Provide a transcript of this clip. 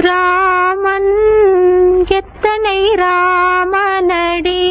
ராமன் எத்தனை ராமனடி?